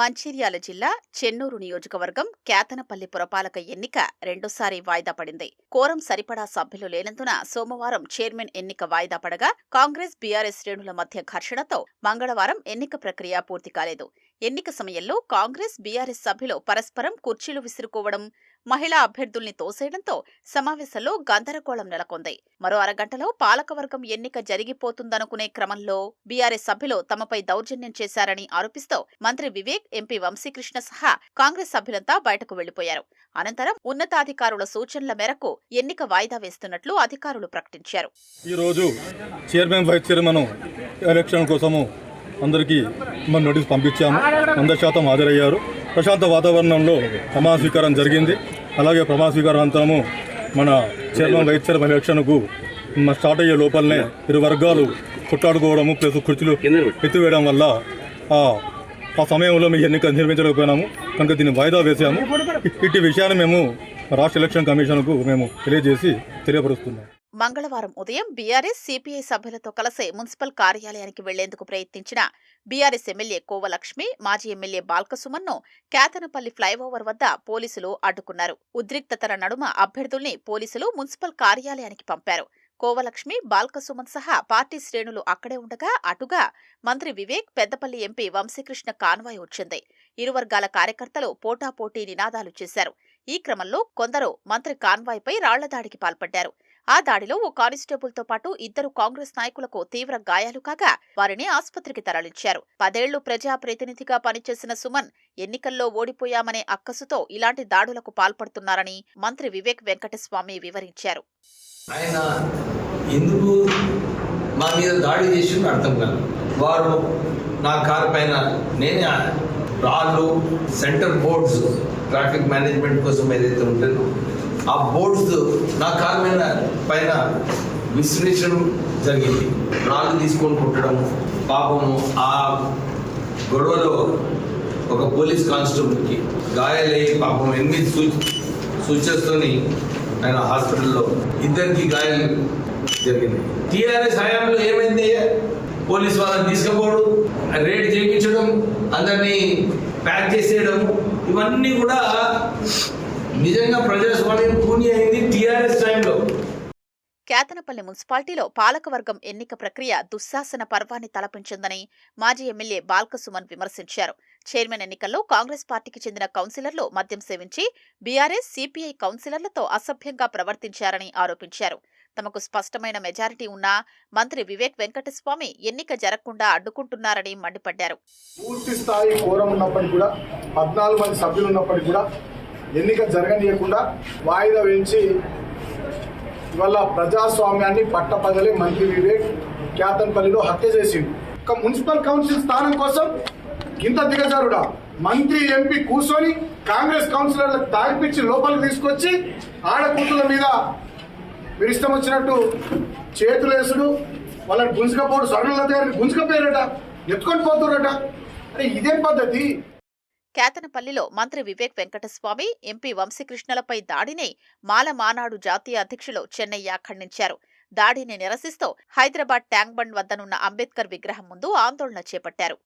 మంచిర్యాల జిల్లా చెన్నూరు నియోజకవర్గం కేతనపల్లి పురపాలక ఎన్నిక రెండోసారి వాయిదా పడింది. కోరం సరిపడా సభ్యులు లేనందున సోమవారం చైర్మన్ ఎన్నిక వాయిదా పడగా కాంగ్రెస్ బీఆర్ఎస్ శ్రేణుల మధ్య ఘర్షణతో మంగళవారం ఎన్నిక ప్రక్రియ పూర్తి కాలేదు. ఎన్నిక సమయంలో కాంగ్రెస్ బీఆర్ఎస్ సభ్యులు పరస్పరం కుర్చీలు విసురుకోవడం మహిళా అభ్యర్థుల్ని తోసేయడంతో సమావేశంలో గందరగోళం నెలకొంది. మరో అరగంటలో పాలకవర్గం ఎన్నిక జరిగిపోతుందనుకునే క్రమంలో బీఆర్ఎస్ సభ్యులు తమపై దౌర్జన్యం చేశారని ఆరోపిస్తూ మంత్రి వివేక్ ఎంపీ వంశీకృష్ణ సహా కాంగ్రెస్ సభ్యులంతా బయటకు వెళ్ళిపోయారు అనంతరం ఉన్నతాధికారుల సూచనల మేరకు ఎన్నిక వాయిదా వేస్తున్నట్లు అధికారులు ప్రకటించారు. ఈరోజు చైర్మన్ వైస్ చైర్మన్ ఎలక్షన్ కోసము అందరికీ మరి నోటీస్ పంపించాము. వంద శాతం హాజరయ్యారు. ప్రశాంత వాతావరణంలో ప్రమాణ స్వీకారం జరిగింది. అలాగే ప్రమాణ స్వీకారం మన చైర్మన్ వైస్ చైర్మన్ స్టార్ట్ అయ్యే లోపలనే ఇరు వర్గాలు కొట్లాడుకోవడము ప్లస్ కుర్చీలు ఎత్తివేయడం వల్ల ఆ ఆ సమయంలో మీ ఎన్నిక నిర్మించలేకపోయినాము కనుక దీన్ని వాయిదా వేసాము ఇట్టి విషయాన్ని మేము రాష్ట్ర ఎలక్షన్ కమిషన్కు మేము తెలియజేసి తెలియపరుస్తున్నాం మంగళవారం ఉదయం బీఆర్ఎస్ సిపిఐ సభ్యులతో కలిసి మున్సిపల్ కార్యాలయానికి వెళ్ళేందుకు ప్రయత్నించిన బీఆర్ఎస్ ఎమ్మెల్యే కోవలక్ష్మి మాజీ ఎమ్మెల్యే బాల్కసుమన్ను కేతనపల్లి ఫ్లైఓవర్ వద్ద పోలీసులు అడ్డుకున్నారు. ఉద్రిక్తతల నడుమ అభ్యర్థుల్ని పోలీసులు మున్సిపల్ కార్యాలయానికి పంపారు. కోవలక్ష్మి బాల్కసుమన్ సహా పార్టీ శ్రేణులు అక్కడే ఉండగా అటుగా మంత్రి వివేక్ పెద్దపల్లి ఎంపీ వంశీకృష్ణ కాన్వాయ్ వచ్చింది. ఇరు వర్గాల కార్యకర్తలు పోటాపోటీ నినాదాలు చేశారు. ఈ క్రమంలో కొందరు మంత్రి కాన్వాయ్పై రాళ్ళ దాడికి పాల్పడ్డారు. ఆ దాడిలో ఓ కానిస్టేబుల్తో పాటు ఇద్దరు కాంగ్రెస్ నాయకులకు తీవ్ర గాయాలు కాగా వారిని ఆసుపత్రికి తరలించారు. పదేళ్ళు ప్రజా ప్రతినిధిగా పనిచేసిన సుమన్ ఎన్నికల్లో ఓడిపోయామనే అక్కసుతో ఇలాంటి దాడులకు పాల్పడుతున్నారని మంత్రి వివేక్ వెంకటస్వామి వివరించారు. ఆయన ఎందుకు మా మీద దాడి చేసిందో అర్థం కాదు. వారు నా కార్ పైన నేనే రాళ్ళు సెంటర్ బోర్డ్స్ ట్రాఫిక్ మేనేజ్మెంట్ కోసం ఏదైతే ఉంటుందో ఆ బోర్డ్స్ నా కార్ పైన పైన విశ్లేషణం జరిగింది. రాళ్ళు తీసుకొని కుట్టడం పాపము ఆ గొడవలో ఒక పోలీస్ కానిస్టేబుల్కి గాయాలయ్యి పాపం ఎనిమిది సూ ఆయన హాస్పిటల్లో ఇద్దరికి గాయాలు జరిగింది. టీఆర్ఎస్ హయాంలో ఏమైంది? పోలీస్ వాళ్ళని తీసుకుపోవడం రేడ్ చేయించడం అందరినీ ప్యాక్ చేసేయడం ఇవన్నీ కూడా నిజంగా ప్రజాస్వామ్యం కూని అయింది టీఆర్ఎస్ టైంలో. కేతనపల్లి మున్సిపాలిటీలో పాలకవర్గం ఎన్నిక ప్రక్రియ దుశ్శాసన పర్వాన్ని తలపించిందని మాజీ ఎమ్మెల్యే బాల్కసుమన్ విమర్శించారు. చైర్మన్ ఎన్నికల్లో కాంగ్రెస్ పార్టీకి చెందిన కౌన్సిలర్లు మద్యం సేవించి బీఆర్ఎస్ సిపిఐ కౌన్సిలర్లతో అసభ్యంగా ప్రవర్తించారని ఆరోపించారు. తమకు స్పష్టమైన మెజారిటీ ఉన్నా మంత్రి వివేక్ వెంకటస్వామి ఎన్నిక జరగకుండా అడ్డుకుంటున్నారని మండిపడ్డారు. పూర్తి స్థాయి కోరం ఉన్నప్పటికీ కూడా మంది సభ్యులు ఉన్నప్పటికీ కూడా ఎన్నిక జరగనీయకుండా వాయిదా వేయించి ఇవాళ ప్రజాస్వామ్యాన్ని పట్టపగలే మంత్రి వివేక్ క్యాతన్పల్లిలో హత్య చేసిండు. ఒక మున్సిపల్ కౌన్సిల్ స్థానం కోసం ఇంత దిగజారుడా? మంత్రి ఎంపీ కూర్చొని కాంగ్రెస్ కౌన్సిలర్లకు తాగిపించి లోపలికి తీసుకొచ్చి ఆడకూతుల మీద మీరు ఇష్టం వచ్చినట్టు చేతులేసుడు వాళ్ళని గుంజుకపోడు స్వర్ణలత దగ్గర గుంజుకపోయారట ఎత్తుకొని పోతురట అరే ఇదేం పద్ధతి? కేతనపల్లిలో మంత్రి వివేక్ వెంకటస్వామి ఎంపీ వంశీకృష్ణలపై దాడిని మాల మానాడు జాతీయ అధ్యక్షులు చెన్నయ్య ఖండించారు. దాడిని నిరసిస్తూ హైదరాబాద్ ట్యాంక్ బండ్ వద్దనున్న అంబేద్కర్ విగ్రహం ముందు ఆందోళన చేపట్టారు.